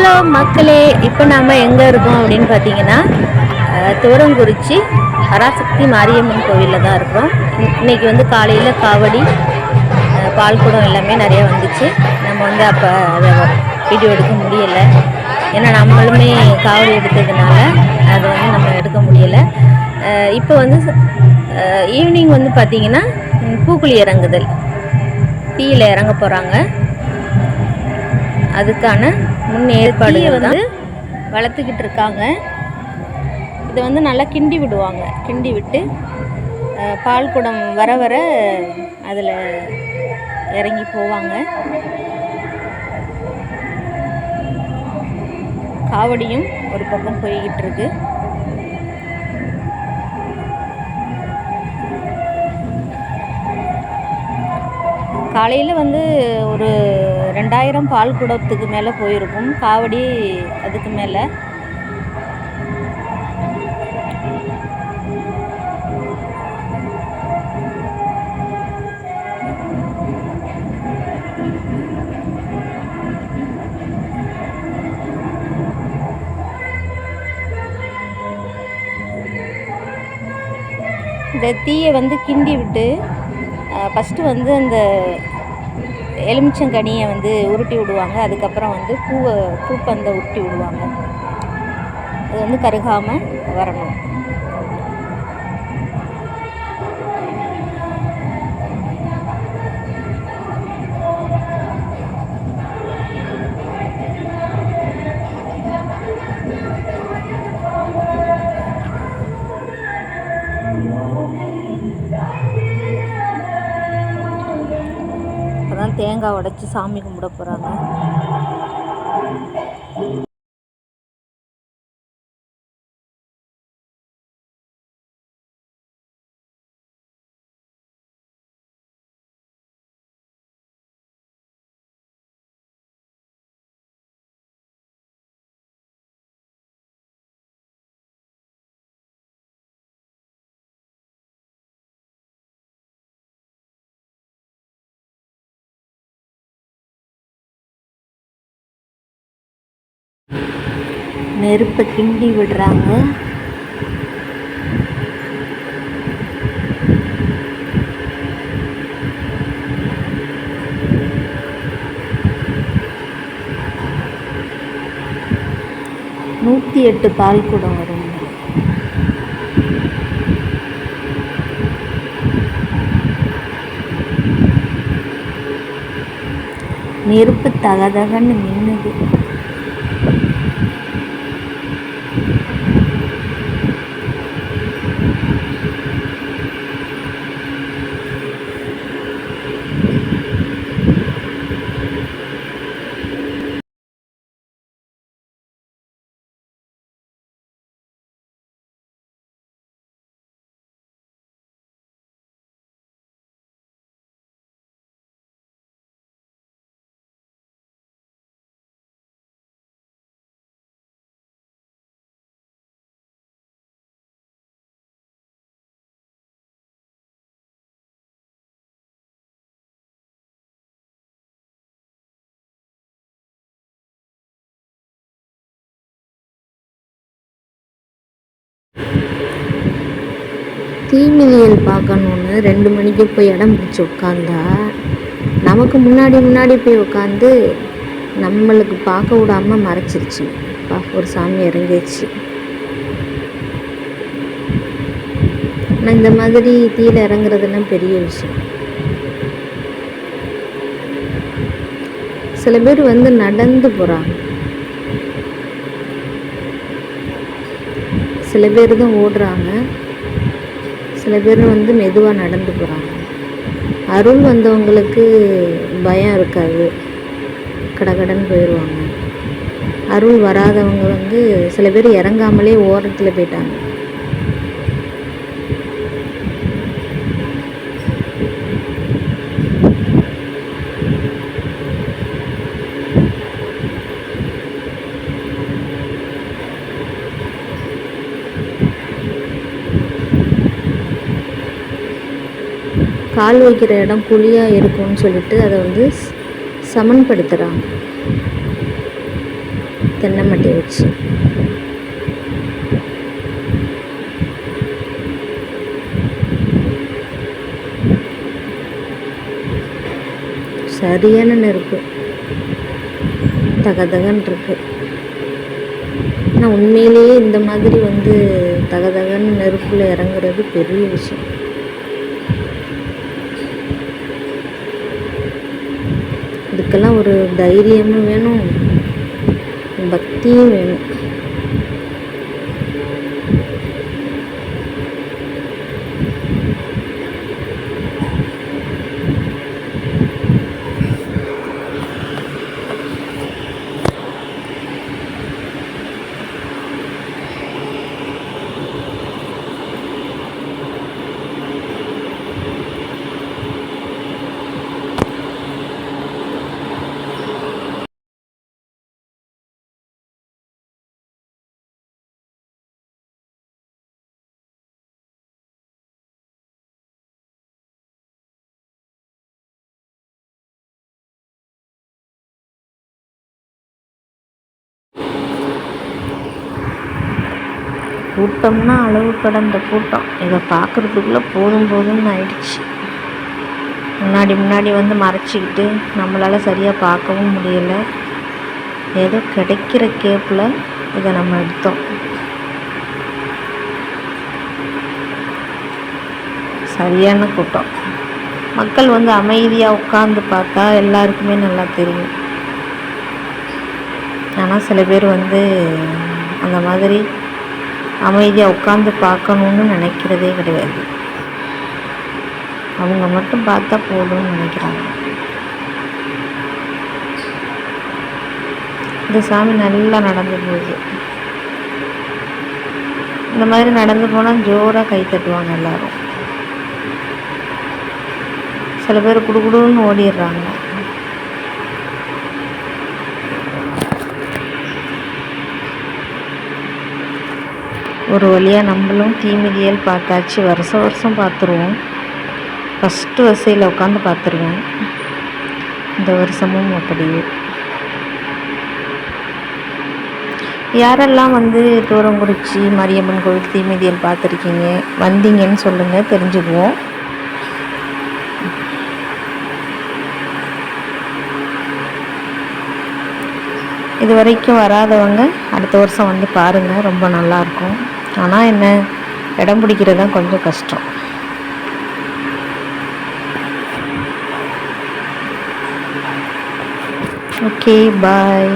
Hello மக்களே இப்போ நாம் எங்கே இருக்கோம் அப்படின்னு பார்த்தீங்கன்னா துவரங்குறிச்சி பராசக்தி மாரியம்மன் கோவிலில் தான் இருக்கிறோம். இன்றைக்கி இன்னைக்கு வந்து காலையில் காவடி பால்குடம் எல்லாமே நிறைய வந்துச்சு. நம்ம வந்து அப்போ அதை வீடியோ எடுக்க முடியலை. ஏன்னா நம்மளுமே காவடி எடுத்ததுனால அதை வந்து நம்ம எடுக்க முடியலை. இப்போ வந்து ஈவினிங் வந்து பார்த்தீங்கன்னா பூக்குழி இறங்குதல். டீயில் இறங்க போகிறாங்க அதுக்கான முன் ஏற்பாடு வந்து வளர்த்துக்கிட்டு இருக்காங்க. இதை வந்து நல்லா கிண்டி விடுவாங்க. கிண்டி விட்டு பால் குடம் வர வர அதில் இறங்கி போவாங்க. காவடியும் ஒரு பக்கம் போய்கிட்டு இருக்குது காலையில் வந்து ஒரு ரெண்டாயிரம் பால் குடத்துக்கு மேலே போயிருக்கும். காவடி அதுக்கு மேலே. இந்த தீயை வந்து கிண்டி விட்டு ஃபஸ்ட்டு வந்து அந்த எலுமிச்சங்கனியை வந்து உருட்டி விடுவாங்க. அதுக்கப்புறம் வந்து பூவை பூப்பந்தை உருட்டி விடுவாங்க. அது வந்து கருகாமல் வரணும். தேங்காய் உடச்சி சாமி கும்பிட போகிறாங்க நெருப்பை கிண்டி விடுறாங்க. நூற்றி எட்டு பால் குடம் வரும். நெருப்பு தகதகன்னு மின்னுது தீமிதியல் பார்க்கணுன்னு ரெண்டு மணிக்கு போய் இடம் பிடிச்சி உட்காந்தா நமக்கு முன்னாடி முன்னாடி போய் உட்காந்து நம்மளுக்கு பார்க்க விடாம மறைச்சிருச்சு. பா ஒரு சாமி இறங்கிடுச்சு ஆனால் இந்த மாதிரி தீயில இறங்குறதுலாம் பெரிய விஷயம். சில பேர் வந்து நடந்து போகிறாங்க சில பேர் தான் ஓடுறாங்க. சில பேர் வந்து மெதுவாக நடந்து போகிறாங்க அருள் வந்தவங்களுக்கு பயம் இருக்காது. கடகடன் போயிடுவாங்க அருள் வராதவங்க வந்து சில பேர் இறங்காமலே ஓரத்தில் போயிட்டாங்க. கால் வைக்கிற இடம் குழியாக இருக்கும்னு சொல்லிட்டு அதை வந்து சமன்படுத்துகிறாங்க தென்னை வச்சு. சரியான நெருப்பு. தகதகன் இருக்கு. ஆனால் உண்மையிலேயே இந்த மாதிரி வந்து தகதகன்னு நெருப்பில் இறங்குறது பெரிய விஷயம். அதுக்கெல்லாம் ஒரு தைரியமும் வேணும். பக்தியும் வேணும். கூட்டம்னா அளவு கடந்த கூட்டம். இதை பார்க்குறதுக்குள்ளே போதும் போதும்னு ஆயிடுச்சு. முன்னாடி முன்னாடி வந்து மறைச்சிக்கிட்டு நம்மளால் சரியாக பார்க்கவும் முடியலை. ஏதோ கிடைக்கிற கேப்பில் இதை நம்ம எடுத்தோம். சரியான கூட்டம். மக்கள் வந்து அமைதியாக உட்காந்து பார்த்தா எல்லாருக்குமே நல்லா தெரியும். ஆனால் சில பேர் வந்து அந்த மாதிரி அமைதியாக உட்காந்து பார்க்கணுன்னு நினைக்கிறதே கிடையாது. அவங்க மட்டும் பார்த்தா போதும்னு நினைக்கிறாங்க. இந்த சாமி நல்லா நடந்து போகுது. இந்த மாதிரி நடந்து போனால் ஜோராக கை தட்டுவாங்க எல்லாரும். சில பேர் குடுகுடுன்னு ஓடிடுறாங்க. ஒரு வழியாக நம்மளும் தீமிதியல் பார்த்தாச்சு. வருஷம் வருஷம் பார்த்துருவோம். ஃபஸ்ட்டு வரிசையில் உட்காந்து பார்த்துருவோம். இந்த வருஷமும் அப்படியே. யாரெல்லாம் வந்து தூரங்குறிச்சி மரியம்மன் கோவில் தீமிதியல் பார்த்துருக்கீங்க வந்தீங்கன்னு சொல்லுங்கள் தெரிஞ்சுக்குவோம். இது வரைக்கும் வராதவங்க அடுத்த வருஷம் வந்து பாருங்கள் ரொம்ப நல்லாயிருக்கும் ஆனால் என்ன இடம் பிடிக்கிறது தான் கொஞ்சம் கஷ்டம். Okay bye